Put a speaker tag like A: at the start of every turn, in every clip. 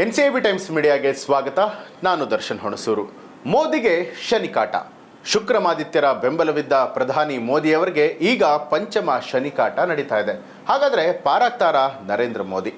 A: N C B times ಮೀಡಿಯಾಗೆ ಸ್ವಾಗತ. ನಾನು ದರ್ಶನ್ ಹೊಣಸೂರು. ಮೋದಿಗೆ ಶನಿಕಾಟ. ಶುಕ್ರಮಾದಿತ್ಯರ ಬೆಂಬಲವಿದ್ದ ಪ್ರಧಾನಿ ಮೋದಿಯವರಿಗೆ ಈಗ ಪಂಚಮ ಶನಿಕಾಟ ನಡೀತಾ ಇದೆ. ಹಾಗಾದ್ರೆ ಪಾರಾಗ್ತಾರ ನರೇಂದ್ರ ಮೋದಿ.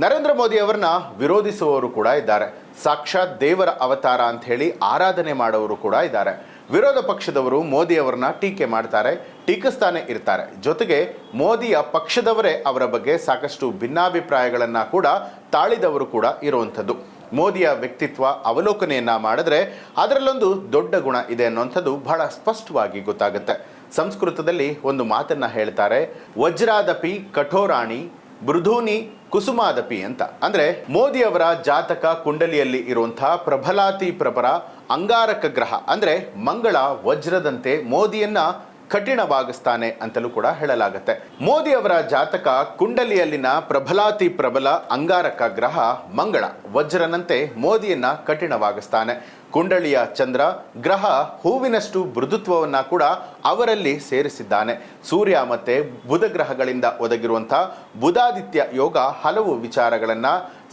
A: ನರೇಂದ್ರ ಮೋದಿ ಅವರನ್ನ ವಿರೋಧಿಸುವವರು ಕೂಡ ಇದ್ದಾರೆ. ಸಾಕ್ಷಾತ್ ದೇವರ ಅವತಾರ ಅಂತ ಹೇಳಿ ಆರಾಧನೆ ಮಾಡುವವರು ಕೂಡ ಇದ್ದಾರೆ. ವಿರೋಧ ಪಕ್ಷದವರು ಮೋದಿ ಅವರನ್ನ ಟೀಕೆ ಮಾಡ್ತಾರೆ. ಟೀಕಿಸ್ತಾನೆ ಇರ್ತಾರೆ. ಜೊತೆಗೆ ಮೋದಿಯ ಪಕ್ಷದವರೇ ಅವರ ಬಗ್ಗೆ ಸಾಕಷ್ಟು ಭಿನ್ನಾಭಿಪ್ರಾಯಗಳನ್ನು ಕೂಡ ತಾಳಿದವರು ಕೂಡ ಇರುವಂಥದ್ದು. ಮೋದಿಯ ವ್ಯಕ್ತಿತ್ವ ಅವಲೋಕನೆಯನ್ನ ಮಾಡಿದ್ರೆ ಅದರಲ್ಲೊಂದು ದೊಡ್ಡ ಗುಣ ಇದೆ ಅನ್ನುವಂಥದ್ದು ಬಹಳ ಸ್ಪಷ್ಟವಾಗಿ ಗೊತ್ತಾಗುತ್ತೆ. ಸಂಸ್ಕೃತದಲ್ಲಿ ಒಂದು ಮಾತನ್ನ ಹೇಳ್ತಾರೆ, ವಜ್ರಾದಪಿ ಕಠೋರಾಣಿ, ಮೃಧೂನಿ ಕುಸುಮಾದಪಿ ಅಂತ. ಅಂದ್ರೆ ಮೋದಿಯವರ ಜಾತಕ ಕುಂಡಲಿಯಲ್ಲಿ ಇರುವಂತಹ ಪ್ರಬಲಾತಿ ಪ್ರಬರ ಅಂಗಾರಕ ಗ್ರಹ. ಅಂದ್ರೆ ಮಂಗಳ ವಜ್ರದಂತೆ ಮೋದಿಯನ್ನ ಕಠಿಣವಾಗಿಸ್ತಾನೆ ಅಂತಲೂ ಕೂಡ ಹೇಳಲಾಗುತ್ತೆ. ಮೋದಿ ಅವರ ಜಾತಕ ಕುಂಡಲಿಯಲ್ಲಿನ ಪ್ರಬಲಾತಿ ಪ್ರಬಲ ಅಂಗಾರಕ ಗ್ರಹ ಮಂಗಳ, ವಜ್ರನಂತೆ ಮೋದಿಯನ್ನ ಕಠಿಣವಾಗಿಸ್ತಾನೆ. ಕುಂಡಳಿಯ ಚಂದ್ರ ಗ್ರಹ ಹೂವಿನಷ್ಟು ಮೃದುತ್ವವನ್ನ ಕೂಡ ಅವರಲ್ಲಿ ಸೇರಿಸಿದ್ದಾನೆ. ಸೂರ್ಯ ಮತ್ತೆ ಬುಧ ಗ್ರಹಗಳಿಂದ ಒದಗಿರುವಂತಹ ಬುಧಾದಿತ್ಯ ಯೋಗ ಹಲವು ವಿಚಾರಗಳನ್ನ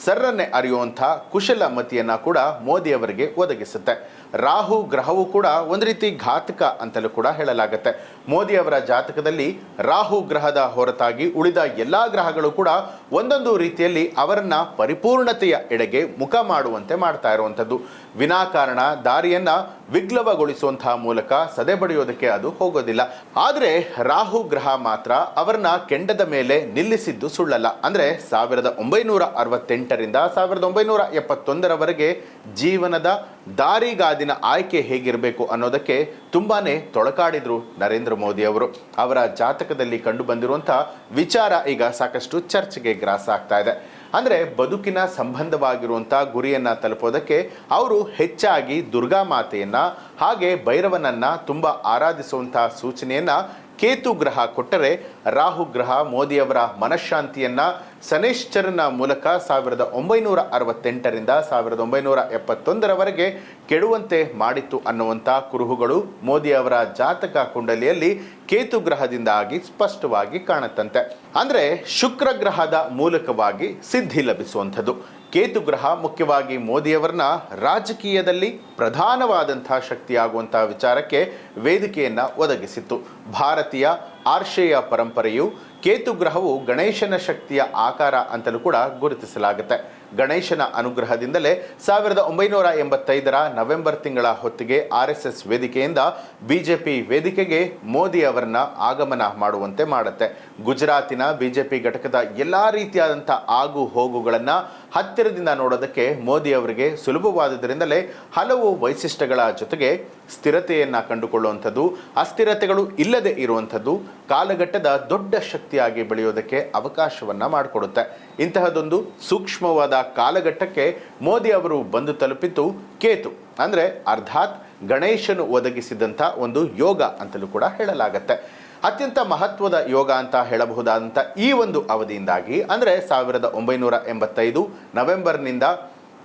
A: ಸರ್ರನ್ನೇ ಅರಿಯುವಂಥ ಕುಶಲಮತಿಯನ್ನ ಕೂಡ ಮೋದಿಯವರಿಗೆ ಒದಗಿಸುತ್ತೆ. ರಾಹು ಗ್ರಹವು ಕೂಡ ಒಂದು ರೀತಿ ಘಾತಕ ಅಂತಲೂ ಕೂಡ ಹೇಳಲಾಗುತ್ತೆ. ಮೋದಿ ಅವರ ಜಾತಕದಲ್ಲಿ ರಾಹು ಗ್ರಹದ ಹೊರತಾಗಿ ಉಳಿದ ಎಲ್ಲಾ ಗ್ರಹಗಳು ಕೂಡ ಒಂದೊಂದು ರೀತಿಯಲ್ಲಿ ಅವರನ್ನ ಪರಿಪೂರ್ಣತೆಯ ಎಡೆಗೆ ಮುಖ ಮಾಡುವಂತೆ ಮಾಡ್ತಾ ಇರುವಂಥದ್ದು. ವಿನಾಕಾರಣ ದಾರಿಯನ್ನ ವಿಗ್ಲವಗೊಳಿಸುವಂತಹ ಮೂಲಕ ಸದೆಬಡಿಯೋದಕ್ಕೆ ಅದು ಹೋಗೋದಿಲ್ಲ. ಆದರೆ ರಾಹು ಗ್ರಹ ಮಾತ್ರ ಅವರನ್ನ ಕೆಂಡದ ಮೇಲೆ ನಿಲ್ಲಿಸಿದ್ದು ಸುಳ್ಳಲ್ಲ. ಅಂದರೆ ಸಾವಿರದ ಒಂಬೈನೂರ ಅರವತ್ತೆಂಟರಿಂದ ಸಾವಿರದ ಒಂಬೈನೂರ ಎಪ್ಪತ್ತೊಂದರವರೆಗೆ ಜೀವನದ ದಾರಿಗಾದಿನ ಆಯ್ಕೆ ಹೇಗಿರಬೇಕು ಅನ್ನೋದಕ್ಕೆ ತುಂಬಾನೇ ತೊಳಕಾಡಿದ್ರು ನರೇಂದ್ರ ಮೋದಿ ಅವರು. ಅವರ ಜಾತಕದಲ್ಲಿ ಕಂಡು ಬಂದಿರುವಂತಹ ವಿಚಾರ ಈಗ ಸಾಕಷ್ಟು ಚರ್ಚೆಗೆ ಗ್ರಾಸ ಆಗ್ತಾ ಇದೆ. ಅಂದ್ರೆ ಬದುಕಿನ ಸಂಬಂಧವಾಗಿರುವಂಥ ಗುರಿಯನ್ನ ತಲುಪೋದಕ್ಕೆ ಅವರು ಹೆಚ್ಚಾಗಿ ದುರ್ಗಾ ಮಾತೆಯನ್ನ ಹಾಗೆ ಭೈರವನನ್ನ ತುಂಬಾ ಆರಾಧಿಸುವಂಥ ಸೂಚನೆಯನ್ನ ಕೇತು ಗ್ರಹ ಕೊಟ್ಟರೆ ರಾಹು ಗ್ರಹ ಮೋದಿಯವರ ಮನಃಶಾಂತಿಯನ್ನ ಸನೇಶ್ಚರನ ಮೂಲಕ ಸಾವಿರದ ಒಂಬೈನೂರ ಅರವತ್ತೆಂಟರಿಂದ ಸಾವಿರದ ಒಂಬೈನೂರ ಎಪ್ಪತ್ತೊಂದರವರೆಗೆ ಕೆಡುವಂತೆ ಮಾಡಿತ್ತು ಅನ್ನುವಂಥ ಕುರುಹುಗಳು ಮೋದಿಯವರ ಜಾತಕ ಕುಂಡಲಿಯಲ್ಲಿ ಕೇತು ಗ್ರಹದಿಂದಾಗಿ ಸ್ಪಷ್ಟವಾಗಿ ಕಾಣುತ್ತಂತೆ. ಅಂದರೆ ಶುಕ್ರ ಗ್ರಹದ ಮೂಲಕವಾಗಿ ಸಿದ್ಧಿ ಲಭಿಸುವಂಥದ್ದು. ಕೇತು ಗ್ರಹ ಮುಖ್ಯವಾಗಿ ಮೋದಿಯವರನ್ನ ರಾಜಕೀಯದಲ್ಲಿ ಪ್ರಧಾನವಾದಂಥ ಶಕ್ತಿಯಾಗುವಂತಹ ವಿಚಾರಕ್ಕೆ ವೇದಿಕೆಯನ್ನು ಒದಗಿಸಿತ್ತು. ಭಾರತೀಯ ಆರ್ಷೇಯ ಪರಂಪರೆಯು ಕೇತು ಗ್ರಹವು ಗಣೇಶನ ಶಕ್ತಿಯ ಆಕಾರ ಅಂತಲೂ ಕೂಡ ಗುರುತಿಸಲಾಗುತ್ತೆ. ಗಣೇಶನ ಅನುಗ್ರಹದಿಂದಲೇ ಸಾವಿರದ ಒಂಬೈನೂರ ಎಂಬತ್ತೈದರ ನವೆಂಬರ್ ತಿಂಗಳ ಹೊತ್ತಿಗೆ ಆರ್ ಎಸ್ ವೇದಿಕೆಯಿಂದ ಬಿಜೆಪಿ ವೇದಿಕೆಗೆ ಮೋದಿ ಅವರನ್ನ ಆಗಮನ ಮಾಡುವಂತೆ ಮಾಡುತ್ತೆ. ಗುಜರಾತಿನ ಬಿಜೆಪಿ ಘಟಕದ ಎಲ್ಲ ರೀತಿಯಾದಂಥ ಆಗು ಹೋಗುಗಳನ್ನ ಹತ್ತಿರದಿಂದ ನೋಡೋದಕ್ಕೆ ಮೋದಿ ಅವರಿಗೆ ಸುಲಭವಾದದರಿಂದಲೇ ಹಲವು ವೈಶಿಷ್ಟ್ಯಗಳ ಜೊತೆಗೆ ಸ್ಥಿರತೆಯನ್ನು ಕಂಡುಕೊಳ್ಳುವಂಥದ್ದು, ಅಸ್ಥಿರತೆಗಳು ಇಲ್ಲದೆ ಇರುವಂಥದ್ದು ಕಾಲಘಟ್ಟದ ದೊಡ್ಡ ಶಕ್ತಿಯಾಗಿ ಬೆಳೆಯೋದಕ್ಕೆ ಅವಕಾಶವನ್ನು ಮಾಡಿಕೊಡುತ್ತೆ. ಇಂತಹದೊಂದು ಸೂಕ್ಷ್ಮವಾದ ಕಾಲಘಟ್ಟಕ್ಕೆ ಮೋದಿ ಅವರು ಬಂದು ತಲುಪಿದ್ದು ಕೇತು, ಅಂದರೆ ಅರ್ಥಾತ್ ಗಣೇಶನು ಒದಗಿಸಿದಂಥ ಒಂದು ಯೋಗ ಅಂತಲೂ ಕೂಡ ಹೇಳಲಾಗತ್ತೆ. ಅತ್ಯಂತ ಮಹತ್ವದ ಯೋಗ ಅಂತ ಹೇಳಬಹುದಾದಂಥ ಈ ಒಂದು ಅವಧಿಯಿಂದಾಗಿ, ಅಂದರೆ ಸಾವಿರದ ಒಂಬೈನೂರ ಎಂಬತ್ತೈದು ನವೆಂಬರ್ನಿಂದ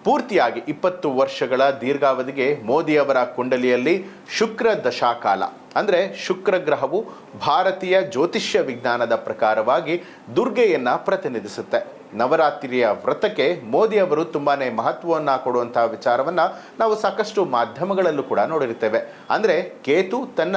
A: ಪೂರ್ತಿಯಾಗಿ ಇಪ್ಪತ್ತು ವರ್ಷಗಳ ದೀರ್ಘಾವಧಿಗೆ ಮೋದಿಯವರ ಕುಂಡಲಿಯಲ್ಲಿ ಶುಕ್ರ ದಶಾಕಾಲ, ಅಂದರೆ ಶುಕ್ರ ಗ್ರಹವು ಭಾರತೀಯ ಜ್ಯೋತಿಷ್ಯ ವಿಜ್ಞಾನದ ಪ್ರಕಾರವಾಗಿ ದುರ್ಗೆಯನ್ನು ಪ್ರತಿನಿಧಿಸುತ್ತೆ. ನವರಾತ್ರಿಯ ವ್ರತಕ್ಕೆ ಮೋದಿ ಅವರು ತುಂಬಾನೇ ಮಹತ್ವವನ್ನು ಕೊಡುವಂತಹ ವಿಚಾರವನ್ನ ನಾವು ಸಾಕಷ್ಟು ಮಾಧ್ಯಮಗಳಲ್ಲೂ ಕೂಡ ನೋಡಿರ್ತೇವೆ ಅಂದ್ರೆ ಕೇತು ತನ್ನ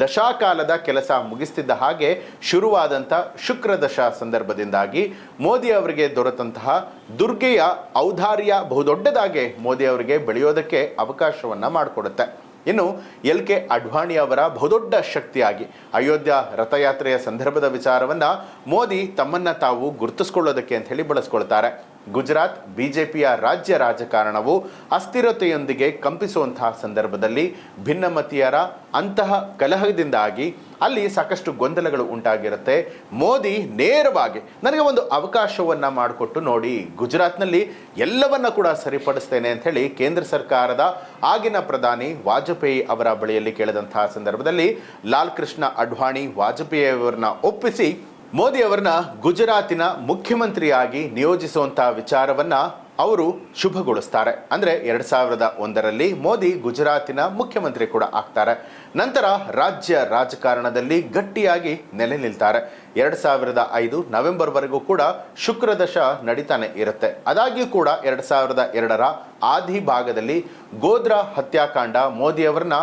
A: ದಶಾಕಾಲದ ಕೆಲಸ ಮುಗಿಸ್ತಿದ್ದ ಹಾಗೆ ಶುರುವಾದಂಥ ಶುಕ್ರ ದಶಾ ಸಂದರ್ಭದಿಂದಾಗಿ ಮೋದಿ ಅವರಿಗೆ ದೊರೆತಂತಹ ದುರ್ಗೆಯ ಔದಾರ್ಯ ಬಹುದೊಡ್ಡದಾಗೆ ಮೋದಿ ಅವರಿಗೆ ಬೆಳೆಯೋದಕ್ಕೆ ಅವಕಾಶವನ್ನ ಮಾಡಿಕೊಡುತ್ತೆ. ಇನ್ನು ಎಲ್ ಕೆ ಅಡ್ವಾಣಿ ಅವರ ಬಹುದೊಡ್ಡ ಶಕ್ತಿಯಾಗಿ ಅಯೋಧ್ಯ ರಥಯಾತ್ರೆಯ ಸಂದರ್ಭದ ವಿಚಾರವನ್ನ ಮೋದಿ ತಮ್ಮನ್ನ ತಾವು ಗುರುತಿಸ್ಕೊಳ್ಳೋದಕ್ಕೆ ಅಂತ ಹೇಳಿ ಬಳಸ್ಕೊಳ್ತಾರೆ. ಗುಜರಾತ್ ಬಿಜೆಪಿಯ ರಾಜ್ಯ ರಾಜಕಾರಣವು ಅಸ್ಥಿರತೆಯೊಂದಿಗೆ ಕಂಪಿಸುವಂತಹ ಸಂದರ್ಭದಲ್ಲಿ ಭಿನ್ನಮತೀಯರ ಅಂತಹ ಕಲಹದಿಂದಾಗಿ ಅಲ್ಲಿ ಸಾಕಷ್ಟು ಗೊಂದಲಗಳು ಉಂಟಾಗಿರುತ್ತೆ. ಮೋದಿ ನೇರವಾಗಿ ನನಗೆ ಒಂದು ಅವಕಾಶವನ್ನು ಮಾಡಿಕೊಟ್ಟು ನೋಡಿ ಗುಜರಾತ್ನಲ್ಲಿ ಎಲ್ಲವನ್ನ ಕೂಡ ಸರಿಪಡಿಸ್ತೇನೆ ಅಂತ ಹೇಳಿ ಕೇಂದ್ರ ಸರ್ಕಾರದ ಆಗಿನ ಪ್ರಧಾನಿ ವಾಜಪೇಯಿ ಅವರ ಬಳಿಯಲ್ಲಿ ಕೇಳಿದಂತಹ ಸಂದರ್ಭದಲ್ಲಿ ಲಾಲ್ ಕೃಷ್ಣ ಅಡ್ವಾಣಿ ವಾಜಪೇಯಿ ಅವರನ್ನ ಒಪ್ಪಿಸಿ ಮೋದಿ ಅವರನ್ನ ಗುಜರಾತಿನ ಮುಖ್ಯಮಂತ್ರಿಯಾಗಿ ನಿಯೋಜಿಸುವಂತಹ ವಿಚಾರವನ್ನ ಅವರು ಶುಭಗೊಳಿಸ್ತಾರೆ. ಅಂದ್ರೆ ಎರಡು ಸಾವಿರದ ಒಂದರಲ್ಲಿ ಮೋದಿ ಗುಜರಾತಿನ ಮುಖ್ಯಮಂತ್ರಿ ಕೂಡ ಆಗ್ತಾರೆ. ನಂತರ ರಾಜ್ಯ ರಾಜಕಾರಣದಲ್ಲಿ ಗಟ್ಟಿಯಾಗಿ ನೆಲೆ ನಿಲ್ತಾರೆ. ಎರಡು ಸಾವಿರದ ಐದು ನವೆಂಬರ್ವರೆಗೂ ಕೂಡ ಶುಕ್ರದಶ ನಡೀತಾನೆ ಇರುತ್ತೆ. ಅದಾಗಿಯೂ ಕೂಡ ಎರಡು ಸಾವಿರದ ಎರಡರ ಆದಿ ಭಾಗದಲ್ಲಿ ಗೋಧ್ರಾ ಹತ್ಯಾಕಾಂಡ ಮೋದಿ ಅವರನ್ನ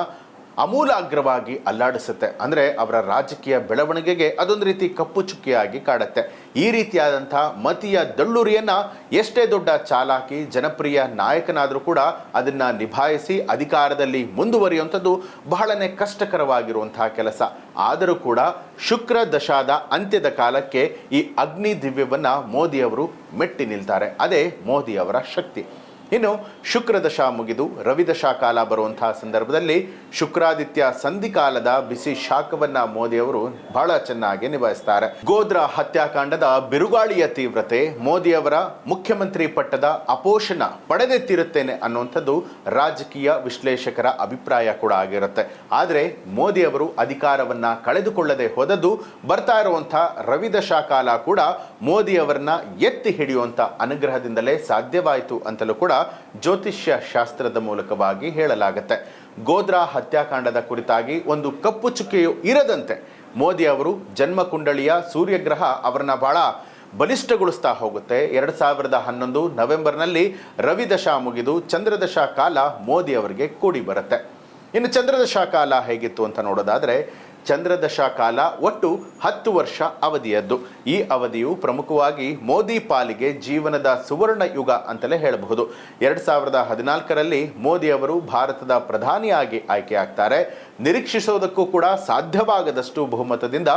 A: ಅಮೂಲಾಗ್ರವಾಗಿ ಅಲ್ಲಾಡಿಸುತ್ತೆ. ಅಂದರೆ ಅವರ ರಾಜಕೀಯ ಬೆಳವಣಿಗೆಗೆ ಅದೊಂದು ರೀತಿ ಕಪ್ಪು ಚುಕ್ಕಿಯಾಗಿ ಕಾಡುತ್ತೆ. ಈ ರೀತಿಯಾದಂಥ ಮತೀಯ ದಳ್ಳುರಿಯನ್ನು ಎಷ್ಟೇ ದೊಡ್ಡ ಚಾಲಾಕಿ, ಜನಪ್ರಿಯ ನಾಯಕನಾದರೂ ಕೂಡ ಅದನ್ನು ನಿಭಾಯಿಸಿ ಅಧಿಕಾರದಲ್ಲಿ ಮುಂದುವರಿಯುವಂಥದ್ದು ಬಹಳನೇ ಕಷ್ಟಕರವಾಗಿರುವಂತಹ ಕೆಲಸ. ಆದರೂ ಕೂಡ ಶುಕ್ರ ದಶಾದ ಅಂತ್ಯದ ಕಾಲಕ್ಕೆ ಈ ಅಗ್ನಿ ದಿವ್ಯವನ್ನು ಮೋದಿಯವರು ಮೆಟ್ಟಿ ನಿಲ್ತಾರೆ. ಅದೇ ಮೋದಿ ಅವರ ಶಕ್ತಿ. ಇನ್ನು ಶುಕ್ರದಶ ಮುಗಿದು ರವಿದಶಾ ಕಾಲ ಬರುವಂತಹ ಸಂದರ್ಭದಲ್ಲಿ ಶುಕ್ರಾದಿತ್ಯ ಸಂಧಿಕಾಲದ ಬಿಸಿ ಶಾಖವನ್ನ ಮೋದಿ ಅವರು ಬಹಳ ಚೆನ್ನಾಗಿ ನಿಭಾಯಿಸ್ತಾರೆ. ಗೋದ್ರ ಹತ್ಯಾಕಾಂಡದ ಬಿರುಗಾಳಿಯ ತೀವ್ರತೆ ಮೋದಿಯವರ ಮುಖ್ಯಮಂತ್ರಿ ಪಟ್ಟದ ಅಪೋಷಣ ಪಡೆದೆತ್ತಿರುತ್ತೇನೆ ಅನ್ನುವಂಥದ್ದು ರಾಜಕೀಯ ವಿಶ್ಲೇಷಕರ ಅಭಿಪ್ರಾಯ ಕೂಡ ಆಗಿರುತ್ತೆ. ಆದರೆ ಮೋದಿಯವರು ಅಧಿಕಾರವನ್ನ ಕಳೆದುಕೊಳ್ಳದೆ ಹೋದದ್ದು ಬರ್ತಾ ಇರುವಂತಹ ರವಿದಶಾ ಕಾಲ ಕೂಡ ಮೋದಿಯವರನ್ನ ಎತ್ತಿ ಹಿಡಿಯುವಂತ ಅನುಗ್ರಹದಿಂದಲೇ ಸಾಧ್ಯವಾಯಿತು ಅಂತಲೂ ಕೂಡ ಜ್ಯೋತಿಷ್ಯ ಶಾಸ್ತ್ರದ ಮೂಲಕವಾಗಿ ಹೇಳಲಾಗುತ್ತೆ. ಗೋದ್ರಾ ಹತ್ಯಾಕಾಂಡದ ಕುರಿತಾಗಿ ಒಂದು ಕಪ್ಪು ಚುಕ್ಕೆಯು ಇರದಂತೆ ಮೋದಿ ಅವರು ಜನ್ಮ ಕುಂಡಳಿಯ ಸೂರ್ಯಗ್ರಹ ಅವರನ್ನ ಬಹಳ ಬಲಿಷ್ಠಗೊಳಿಸ್ತಾ ಹೋಗುತ್ತೆ. ಎರಡು ಸಾವಿರದ ಹನ್ನೊಂದು ನವೆಂಬರ್ನಲ್ಲಿ ರವಿದಶಾ ಮುಗಿದು ಚಂದ್ರದಶಾ ಕಾಲ ಮೋದಿ ಅವರಿಗೆ ಕೂಡಿ ಬರುತ್ತೆ. ಇನ್ನು ಚಂದ್ರದಶಾ ಕಾಲ ಹೇಗಿತ್ತು ಅಂತ ನೋಡೋದಾದ್ರೆ ಚಂದ್ರದಶಾ ಕಾಲ ಒಟ್ಟು ಹತ್ತು ವರ್ಷ ಅವಧಿಯದ್ದು. ಈ ಅವಧಿಯು ಪ್ರಮುಖವಾಗಿ ಮೋದಿ ಪಾಲಿಗೆ ಜೀವನದ ಸುವರ್ಣ ಯುಗ ಅಂತಲೇ ಹೇಳಬಹುದು. ಎರಡು ಸಾವಿರದ ಹದಿನಾಲ್ಕರಲ್ಲಿ ಮೋದಿ ಅವರು ಭಾರತದ ಪ್ರಧಾನಿಯಾಗಿ ಆಯ್ಕೆಯಾಗ್ತಾರೆ. ನಿರೀಕ್ಷಿಸೋದಕ್ಕೂ ಕೂಡ ಸಾಧ್ಯವಾಗದಷ್ಟು ಬಹುಮತದಿಂದ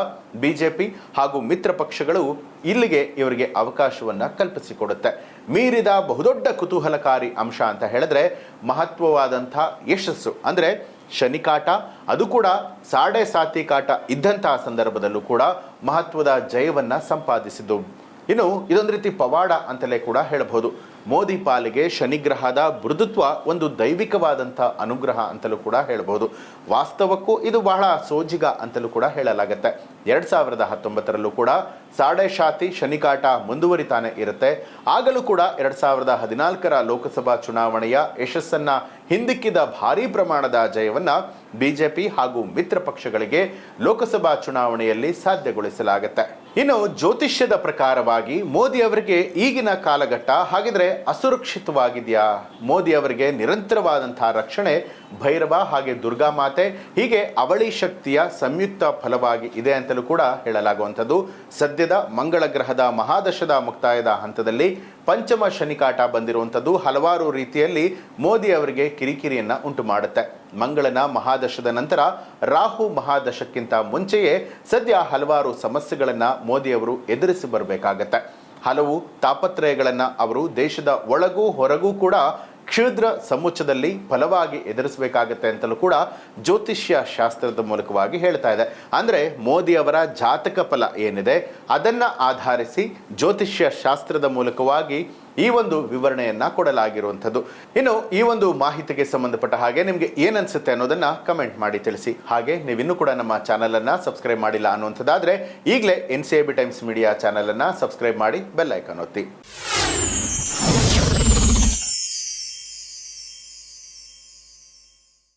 A: ಬಿಜೆಪಿ ಹಾಗೂ ಮಿತ್ರ ಪಕ್ಷಗಳು ಇಲ್ಲಿಗೆ ಇವರಿಗೆ ಅವಕಾಶವನ್ನು ಕಲ್ಪಿಸಿಕೊಡುತ್ತೆ. ಮೀರಿದ ಬಹುದೊಡ್ಡ ಕುತೂಹಲಕಾರಿ ಅಂಶ ಅಂತ ಹೇಳಿದ್ರೆ ಮಹತ್ವವಾದಂಥ ಯಶಸ್ಸು. ಅಂದ್ರೆ ಶನಿಕಾಟ, ಅದು ಕೂಡ ಸಾಡೆ ಸಾತಿ ಕಾಟ ಇದ್ದಂತಹ ಸಂದರ್ಭದಲ್ಲೂ ಕೂಡ ಮಹತ್ವದ ಜಯವನ್ನ ಸಂಪಾದಿಸಿದ್ದು. ಇನ್ನು ಇದೊಂದು ರೀತಿ ಪವಾಡ ಅಂತಲೇ ಕೂಡ ಹೇಳಬಹುದು. ಮೋದಿ ಪಾಲಿಗೆ ಶನಿಗ್ರಹದ ಮೃದುತ್ವ ಒಂದು ದೈವಿಕವಾದಂಥ ಅನುಗ್ರಹ ಅಂತಲೂ ಕೂಡ ಹೇಳಬಹುದು ವಾಸ್ತವಕ್ಕೂ ಇದು ಬಹಳ ಸೋಜಿಗ ಅಂತಲೂ ಕೂಡ ಹೇಳಲಾಗುತ್ತೆ. ಎರಡು ಸಾವಿರದ ಹತ್ತೊಂಬತ್ತರಲ್ಲೂ ಕೂಡ ಸಾಡೆ ಶಾತಿ ಶನಿಕಾಟ ಮುಂದುವರಿತಾನೆ ಇರುತ್ತೆ. ಆಗಲೂ ಕೂಡ ಎರಡು ಸಾವಿರದ ಹದಿನಾಲ್ಕರ ಲೋಕಸಭಾ ಚುನಾವಣೆಯ ಯಶಸ್ಸನ್ನ ಹಿಂದಿಕ್ಕಿದ ಭಾರೀ ಪ್ರಮಾಣದ ಜಯವನ್ನ ಬಿಜೆಪಿ ಹಾಗೂ ಮಿತ್ರ ಪಕ್ಷಗಳಿಗೆ ಲೋಕಸಭಾ ಚುನಾವಣೆಯಲ್ಲಿ ಸಾಧ್ಯಗೊಳಿಸಲಾಗುತ್ತೆ. ಇನ್ನು ಜ್ಯೋತಿಷ್ಯದ ಪ್ರಕಾರವಾಗಿ ಮೋದಿ ಅವರಿಗೆ ಈಗಿನ ಕಾಲಘಟ್ಟ ಹಾಗಿದ್ರೆ ಅಸುರಕ್ಷಿತವಾಗಿದೆಯಾ? ಮೋದಿ ಅವರಿಗೆ ನಿರಂತರವಾದಂತಹ ರಕ್ಷಣೆ ಭೈರವ ಹಾಗೆ ದುರ್ಗಾ ಮಾತೆ ಹೀಗೆ ಅವಳಿ ಶಕ್ತಿಯ ಸಂಯುಕ್ತ ಫಲವಾಗಿ ಇದೆ ಅಂತಲೂ ಕೂಡ ಹೇಳಲಾಗುವಂಥದ್ದು. ಸದ್ಯದ ಮಂಗಳ ಗ್ರಹದ ಮಹಾದಶದ ಮುಕ್ತಾಯದ ಹಂತದಲ್ಲಿ ಪಂಚಮ ಶನಿಕಾಟ ಬಂದಿರುವಂಥದ್ದು. ಹಲವಾರು ರೀತಿಯಲ್ಲಿ ಮೋದಿ ಅವರಿಗೆ ಕಿರಿಕಿರಿಯನ್ನು ಉಂಟು ಮಾಡುತ್ತೆ. ಮಂಗಳನ ಮಹಾದಶದ ನಂತರ ರಾಹು ಮಹಾದಶಕ್ಕಿಂತ ಮುಂಚೆಯೇ ಸದ್ಯ ಹಲವಾರು ಸಮಸ್ಯೆಗಳನ್ನು ಮೋದಿ ಅವರು ಎದುರಿಸಿ ಬರಬೇಕಾಗತ್ತೆ. ಹಲವು ತಾಪತ್ರಯಗಳನ್ನು ಅವರು ದೇಶದ ಒಳಗೂ ಹೊರಗೂ ಕೂಡ ಕ್ಷುದ್ರ ಸಮುಚ್ಚದಲ್ಲಿ ಫಲವಾಗಿ ಎದುರಿಸಬೇಕಾಗತ್ತೆ ಅಂತಲೂ ಕೂಡ ಜ್ಯೋತಿಷ್ಯ ಶಾಸ್ತ್ರದ ಮೂಲಕವಾಗಿ ಹೇಳ್ತಾ ಇದೆ. ಅಂದರೆ ಮೋದಿ ಅವರ ಜಾತಕ ಫಲ ಏನಿದೆ, ಅದನ್ನು ಆಧರಿಸಿ ಜ್ಯೋತಿಷ್ಯ ಶಾಸ್ತ್ರದ ಮೂಲಕವಾಗಿ ಈ ಒಂದು ವಿವರಣೆಯನ್ನ ಕೊಡಲಾಗಿರುವಂಥದ್ದು. ಇನ್ನು ಈ ಒಂದು ಮಾಹಿತಿಗೆ ಸಂಬಂಧಪಟ್ಟ ಹಾಗೆ ನಿಮಗೆ ಏನನ್ಸುತ್ತೆ ಅನ್ನೋದನ್ನ ಕಮೆಂಟ್ ಮಾಡಿ ತಿಳಿಸಿ. ಹಾಗೆ ನೀವಿನ್ನೂ ಕೂಡ ನಮ್ಮ ಚಾನಲ್ ಅನ್ನ ಸಬ್ಸ್ಕ್ರೈಬ್ ಮಾಡಿಲ್ಲ ಅನ್ನುವಂಥದ್ದಾದ್ರೆ ಈಗಲೇ N C A B Times Media channel ಅನ್ನ ಸಬ್ಸ್ಕ್ರೈಬ್ ಮಾಡಿ ಬೆಲ್ ಐಕಾನ್ ಒತ್ತಿ.